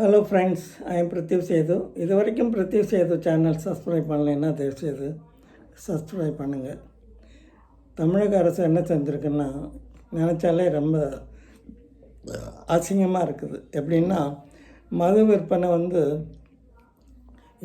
Hello friends I'm M பிரத்யூப் சேது இது வரைக்கும் பிரத்யூப் சேது சேனல் சப்ஸ்கிரைப் பண்ணலைன்னா தயவு செய்து சப்ஸ்கிரைப் பண்ணுங்கள் தமிழக அரசு என்ன செஞ்சுருக்குன்னா நினச்சாலே ரொம்ப அசிங்கமாக இருக்குது. எப்படின்னா மது விற்பனை வந்து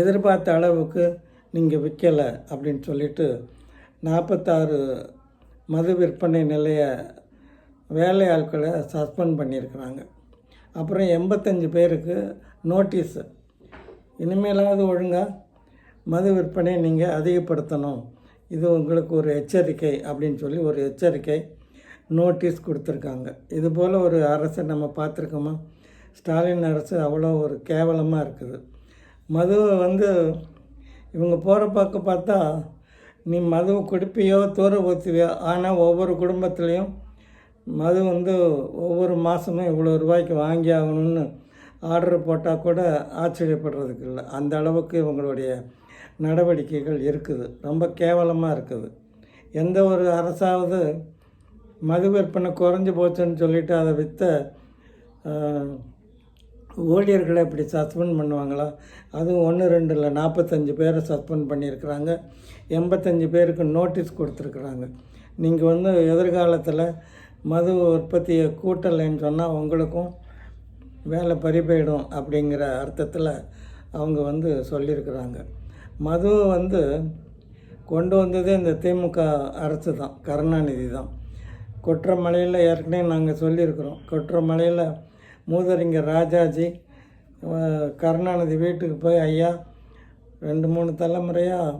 எதிர்பார்த்த அளவுக்கு நீங்கள் விற்கலை அப்படின்னு சொல்லிட்டு நாற்பத்தாறு மது விற்பனை நிலைய வேலையாட்களை சஸ்பெண்ட் பண்ணியிருக்கிறாங்க. அப்புறம் எண்பத்தஞ்சு பேருக்கு நோட்டீஸு. இனிமேலாவது ஒழுங்காக மது விற்பனை நீங்கள் அதிகப்படுத்தணும். இது உங்களுக்கு ஒரு எச்சரிக்கை அப்படின்னு சொல்லி ஒரு எச்சரிக்கை நோட்டீஸ் கொடுத்துருக்காங்க. இது போல் ஒரு அரசை நம்ம பார்த்துருக்கோமா? ஸ்டாலின் அரசு அவ்வளோ ஒரு கேவலமாக இருக்குது. மதுவை வந்து இவங்க போகிற பக்கம் பார்த்தா நீ மதுவை குடிப்பியோ தூர ஊற்றுவியோ ஆனால் ஒவ்வொரு குடும்பத்துலேயும் மது வந்து ஒவ்வொரு மாதமும் இவ்வளோ ரூபாய்க்கு வாங்கி ஆகணும்னு ஆர்டர் போட்டால் கூட ஆச்சரியப்படுறதுக்கு இல்லை. அந்த அளவுக்கு இவங்களுடைய நடவடிக்கைகள் இருக்குது. ரொம்ப கேவலமாக இருக்குது. எந்த ஒரு அரசாவது மது விற்பனை குறைஞ்சி போச்சுன்னு சொல்லிட்டு அதை விற்ற ஊழியர்களை இப்படி சஸ்பெண்ட் பண்ணுவாங்களா? அதுவும் ஒன்று ரெண்டு இல்லை நாற்பத்தஞ்சு பேரை சஸ்பெண்ட் பண்ணியிருக்கிறாங்க. எண்பத்தஞ்சு பேருக்கு நோட்டீஸ் கொடுத்துருக்குறாங்க. நீங்கள் வந்து எதிர்காலத்தில் மது உற்பத்தியை கூட்டலைன்னு சொன்னால் உங்களுக்கும் வேலை பறி போயிடும் அப்படிங்கிற அர்த்தத்தில் அவங்க வந்து சொல்லியிருக்கிறாங்க. மது வந்து கொண்டு வந்ததே இந்த திமுக அரசு தான் கருணாநிதி தான். கொற்றமலையில் ஏற்கனவே நாங்கள் சொல்லியிருக்கிறோம். கொற்றமலையில் மூதறிஞர் ராஜாஜி கருணாநிதி வீட்டுக்கு போய் ஐயா ரெண்டு மூணு தலைமுறையாக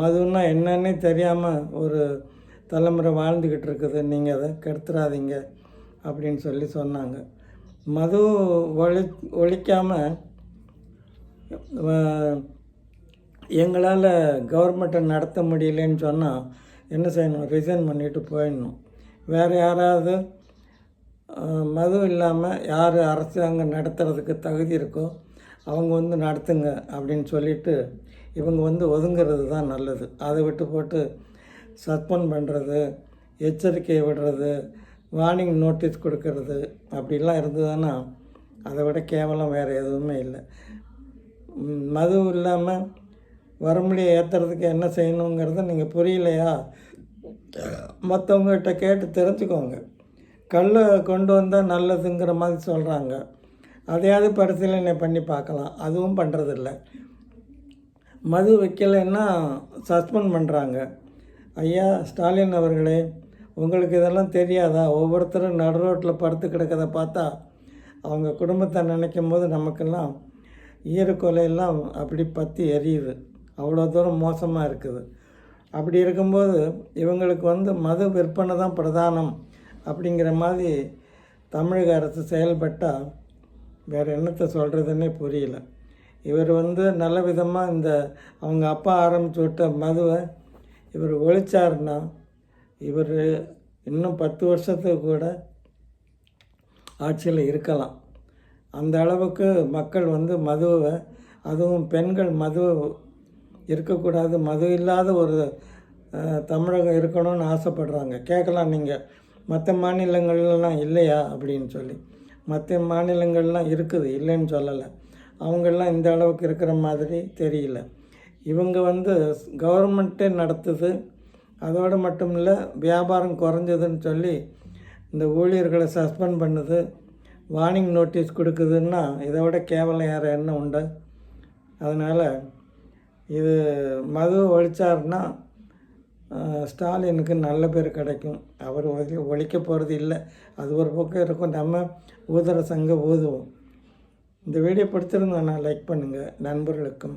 மதுன்னா என்னன்னே தெரியாமல் ஒரு தலைமுறை வாழ்ந்துக்கிட்டு இருக்குது நீங்கள் அதை கெடுத்துடாதீங்க அப்படின்னு சொல்லி சொன்னாங்க. மது ஒழி ஒழிக்காமல் எங்களால் கவர்மெண்ட்டை நடத்த முடியலன்னு சொன்னால் என்ன செய்யணும்? ரிசைன் பண்ணிவிட்டு போயிடணும். வேறு யாராவது மது இல்லாமல் யார் அரசாங்கம் நடத்துறதுக்கு தகுதி இருக்கோ அவங்க வந்து நடத்துங்க அப்படின்னு சொல்லிட்டு இவங்க வந்து ஒதுங்கிறது தான் நல்லது. அதை விட்டு போட்டு சஸ்பெண்ட் பண்ணுறது எச்சரிக்கை விடுறது வார்னிங் நோட்டீஸ் கொடுக்கறது அப்படிலாம் இருந்ததுன்னா அதை விட கேவலம் வேறு எதுவுமே இல்லை. மது இல்லாமல் வரமுடியை ஏற்றுறதுக்கு என்ன செய்யணுங்கிறத நீங்கள் புரியலையா? மற்றவங்ககிட்ட கேட்டு தெரிஞ்சுக்கோங்க. கல்லை கொண்டு வந்தால் நல்லதுங்கிற மாதிரி சொல்கிறாங்க அதையாவது பரிசீலனை பண்ணி பார்க்கலாம். அதுவும் பண்ணுறதில்ல மது வைக்கலைன்னா சஸ்பெண்ட் பண்ணுறாங்க ஐயா ஸ்டாலின் அவர்களே உங்களுக்கு இதெல்லாம் தெரியாதா? ஒவ்வொருத்தரும் நடு ரோட்டில் படுத்து கிடக்கிறத பார்த்தா அவங்க குடும்பத்தை நினைக்கும் போது நமக்கெல்லாம் ஈரக்கொலையெல்லாம் அப்படி பற்றி எரியுது. அவ்வளோ தூரம் மோசமாக இருக்குது. அப்படி இருக்கும்போது இவங்களுக்கு வந்து மது விற்பனை தான் பிரதானம் அப்படிங்கிற மாதிரி தமிழக அரசு செயல்பட்டால் வேறு என்னத்தை சொல்கிறதுன்னே புரியல. இவர் வந்து நல்ல விதமாக இந்த அவங்க அப்பா ஆரம்பிச்சு விட்ட மதுவை இவர் ஒழிச்சாருன்னா இவர் இன்னும் பத்து வருஷத்துக்கு கூட ஆட்சியில் இருக்கலாம். அந்த அளவுக்கு மக்கள் வந்து மதுவை அதுவும் பெண்கள் மது இருக்கக்கூடாது மது இல்லாத ஒரு தமிழகம் இருக்கணும்னு ஆசைப்படுறாங்க. கேட்கலாம் நீங்கள் மற்ற மாநிலங்கள்லாம் இல்லையா அப்படின்னு சொல்லி. மற்ற மாநிலங்கள்லாம் இருக்குது இல்லைன்னு சொல்லலை. அவங்கெல்லாம் இந்த அளவுக்கு இருக்கிற மாதிரி தெரியல. இவங்க வந்து கவர்மெண்ட்டே நடத்துது. அதோடு மட்டும் இல்லை வியாபாரம் குறைஞ்சதுன்னு சொல்லி இந்த ஊழியர்களை சஸ்பெண்ட் பண்ணுது. வார்னிங் நோட்டீஸ் கொடுக்குதுன்னா இதை விட கேவலம் யார் என்ன உண்டு? அதனால் இது மது ஒழிச்சார்னா ஸ்டாலினுக்கு நல்ல பேர் கிடைக்கும். அவர் ஒழிக்க போகிறது இல்லை. அது ஒரு பக்கம் இருக்கும். நம்ம ஊதுற சங்கம் ஊதுவோம். இந்த வீடியோ பிடிச்சிருந்தோன்னா லைக் பண்ணுங்கள் நண்பர்களுக்கும்